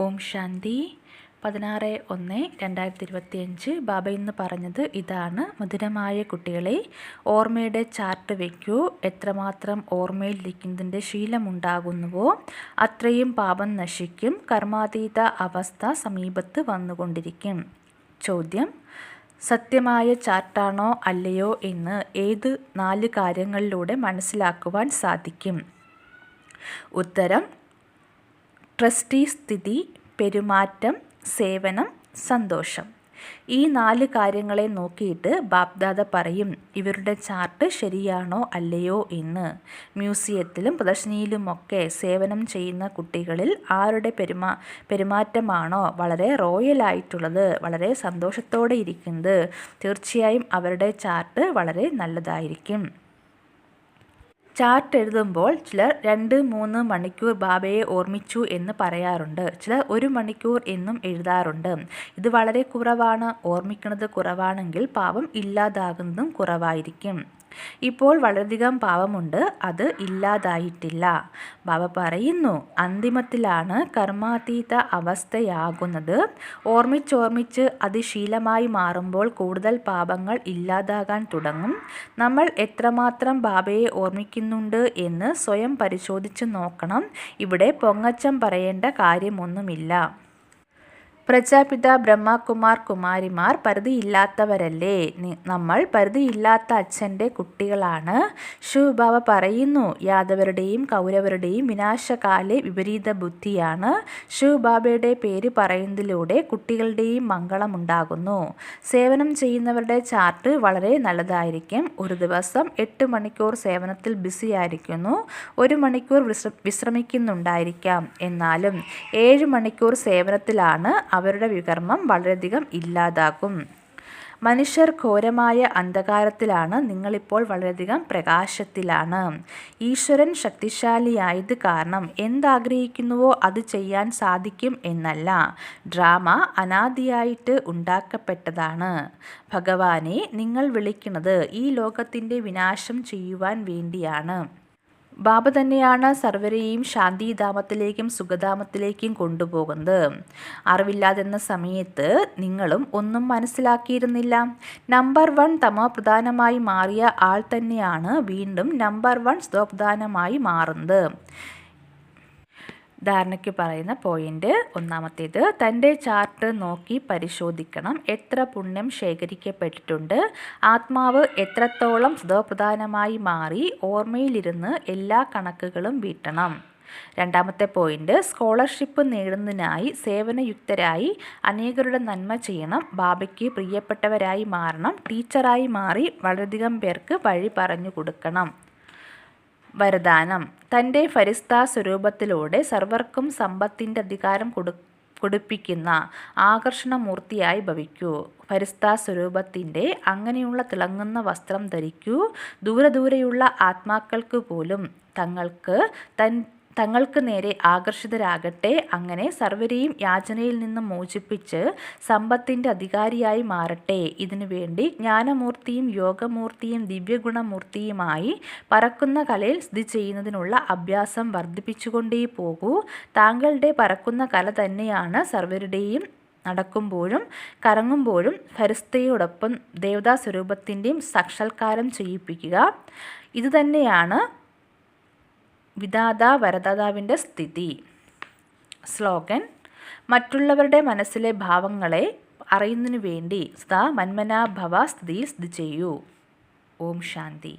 ഓം ശാന്തി. പതിനാറ് ഒന്ന് രണ്ടായിരത്തി ഇരുപത്തിയഞ്ച് ബാബ ഇന്ന് പറഞ്ഞത് ഇതാണ്. മധുരമായ കുട്ടികളെ ഓർമ്മയുടെ ചാർട്ട് വയ്ക്കൂ എത്രമാത്രം ഓർമ്മയിലിരിക്കുന്നതിന്റെ ശീലമുണ്ടാകുന്നുവോ അത്രയും പാപം നശിക്കും. കർമാതീത അവസ്ഥ സമീപത്ത് വന്നുകൊണ്ടിരിക്കും. ചോദ്യം സത്യമായ ചാർട്ടാണോ അല്ലയോ എന്ന് ഏത് നാല് കാര്യങ്ങളിലൂടെ മനസ്സിലാക്കുവാൻ സാധിക്കും? ഉത്തരം ട്രസ്റ്റി സ്ഥിതി പെരുമാറ്റം സേവനം സന്തോഷം. ഈ നാല് കാര്യങ്ങളെ നോക്കിയിട്ട് ബാപ്ദാദ പറയും ഇവരുടെ ചാർട്ട് ശരിയാണോ അല്ലയോ എന്ന്. മ്യൂസിയത്തിലും പ്രദർശനിയിലുമൊക്കെ സേവനം ചെയ്യുന്ന കുട്ടികളിൽ ആരുടെ പെരുമാ പെരുമാറ്റമാണോ വളരെ റോയലായിട്ടുള്ളത് വളരെ സന്തോഷത്തോടെ ഇരിക്കുന്നത്? തീർച്ചയായും അവരുടെ ചാർട്ട് വളരെ നല്ലതായിരിക്കും. ചാർട്ട് എഴുതുമ്പോൾ ചിലർ രണ്ട് മൂന്ന് മണിക്കൂർ ബാബയെ ഓർമ്മിച്ചു എന്ന് പറയാറുണ്ട്. ചിലർ ഒരു മണിക്കൂർ എന്നും എഴുതാറുണ്ട്. ഇത് വളരെ കുറവാണ്. ഓർമ്മിക്കുന്നത് കുറവാണെങ്കിൽ പാപം ഇല്ലാതാകുന്നതും കുറവായിരിക്കും. ഇപ്പോൾ വളരെയധികം പാവമുണ്ട് അത് ഇല്ലാതായിട്ടില്ല. ബാബ പറയുന്നു അന്തിമത്തിലാണ് കർമാതീത അവസ്ഥയാകുന്നത്. ഓർമ്മിച്ചോർമ്മിച്ച് അത് ശീലമായി മാറുമ്പോൾ കൂടുതൽ പാപങ്ങൾ ഇല്ലാതാകാൻ തുടങ്ങും. നമ്മൾ എത്രമാത്രം ബാബയെ ഓർമ്മിക്കുന്നുണ്ട് എന്ന് സ്വയം പരിശോധിച്ച് നോക്കണം. ഇവിടെ പൊങ്ങച്ചം പറയേണ്ട കാര്യമൊന്നുമില്ല. പ്രജാപിത ബ്രഹ്മകുമാർ കുമാരിമാർ പരിധിയില്ലാത്തവരല്ലേ? നമ്മൾ പരിധിയില്ലാത്ത അച്ഛന്റെ കുട്ടികളാണ്. ശിവബാബ പറയുന്നു യാദവരുടെയും കൗരവരുടെയും വിനാശകാലെ വിപരീത ബുദ്ധിയാണ്. ശിവബാബയുടെ പേര് പറയുന്നതിലൂടെ കുട്ടികളുടെയും മംഗളമുണ്ടാകുന്നു സേവനം ചെയ്യുന്നവരുടെ ചാർട്ട് വളരെ നല്ലതായിരിക്കും. ഒരു ദിവസം എട്ട് മണിക്കൂർ സേവനത്തിൽ ബിസി ആയിരിക്കുന്നു ഒരു മണിക്കൂർ വിശ്രമിക്കുന്നുണ്ടായിരിക്കാം. എന്നാലും ഏഴ് മണിക്കൂർ സേവനത്തിലാണ് അവരുടെ വികർമ്മം വളരെയധികം ഇല്ലാതാകും. മനുഷ്യർ ഘോരമായ അന്ധകാരത്തിലാണ് നിങ്ങളിപ്പോൾ വളരെയധികം പ്രകാശത്തിലാണ്. ഈശ്വരൻ ശക്തിശാലിയായത് കാരണം എന്താഗ്രഹിക്കുന്നുവോ അത് ചെയ്യാൻ സാധിക്കും എന്നല്ല. ഡ്രാമ അനാദിയായിട്ട് ഉണ്ടാക്കപ്പെട്ടതാണ്. ഭഗവാനെ നിങ്ങൾ വിളിക്കുന്നത് ഈ ലോകത്തിന്റെ വിനാശം ചെയ്യുവാൻ വേണ്ടിയാണ്. ബാബ തന്നെയാണ് സർവരെയും ശാന്തിധാമത്തിലേക്കും സുഖധാമത്തിലേക്കും കൊണ്ടുപോകുന്നത്. അറിവില്ലാതെന്ന സമയത്ത് നിങ്ങളും ഒന്നും മനസ്സിലാക്കിയിരുന്നില്ല. നമ്പർ വൺ തമോപ്രധാനമായി മാറിയ ആൾ തന്നെയാണ് വീണ്ടും നമ്പർ വൺ സ്വപ്രധാനമായി മാറുന്നത്. ധാരണയ്ക്ക് പറയുന്ന പോയിന്റ് ഒന്നാമത്തേത് തന്റെ ചാർട്ട് നോക്കി പരിശോധിക്കണം. എത്ര പുണ്യം ശേഖരിക്കപ്പെട്ടിട്ടുണ്ട്? ആത്മാവ് എത്രത്തോളം സ്വപ്രധാനമായി മാറി ഓർമ്മയിലിരുന്ന് എല്ലാ കണക്കുകളും വീട്ടണം. രണ്ടാമത്തെ പോയിന്റ് സ്കോളർഷിപ്പ് നേടുന്നതിനായി സേവനയുക്തരായി അനേകരുടെ നന്മ ചെയ്യണം. ബാബയ്ക്ക് പ്രിയപ്പെട്ടവരായി മാറണം. ടീച്ചറായി മാറി വളരെയധികം പേർക്ക് വഴി പറഞ്ഞു കൊടുക്കണം. വരദാനം. തന്റെ ഫരിസ്താ സ്വരൂപത്തിലൂടെ സർവർക്കും സമ്പത്തിന്റെ അധികാരം കൊടു കൊടുപ്പിക്കുന്ന ആകർഷണമൂർത്തിയായി ഭവിക്കൂ. ഫരിസ്താ സ്വരൂപത്തിന്റെ അങ്ങനെയുള്ള തിളങ്ങുന്ന വസ്ത്രം ധരിക്കൂ. ദൂരദൂരെയുള്ള ആത്മാക്കൾക്ക് പോലും തങ്ങൾക്ക് തൻ തങ്ങൾക്ക് നേരെ ആകർഷിതരാകട്ടെ അങ്ങനെ സർവരെയും യാചനയിൽ നിന്ന് മോചിപ്പിച്ച് സമ്പത്തിന്റെ അധികാരിയായി മാറട്ടെ. ഇതിനുവേണ്ടി ജ്ഞാനമൂർത്തിയും യോഗമൂർത്തിയും ദിവ്യഗുണമൂർത്തിയുമായി പറക്കുന്ന കലയിൽ സ്ഥിതി ചെയ്യുന്നതിനുള്ള അഭ്യാസം വർദ്ധിപ്പിച്ചുകൊണ്ടേ പോകൂ. താങ്കളുടെ പറക്കുന്ന കല തന്നെയാണ് സർവരുടെയും നടക്കുമ്പോഴും കറങ്ങുമ്പോഴും ഫരിസ്തയോടൊപ്പം ദേവതാ സ്വരൂപത്തിന്റെയും സാക്ഷാത്കാരം ചെയ്യിപ്പിക്കുക. ഇതുതന്നെയാണ് വിധാത വരദാതാവിന്റെ സ്ഥിതി. സ്ലോഗൻ മറ്റുള്ളവരുടെ മനസ്സിലെ ഭാവങ്ങളെ അറിയുന്നതിനു വേണ്ടി സദാ മന്മനാഭവ സ്ഥിതിയിൽ സ്ഥിതി ചെയ്യൂ. ഓം ശാന്തി.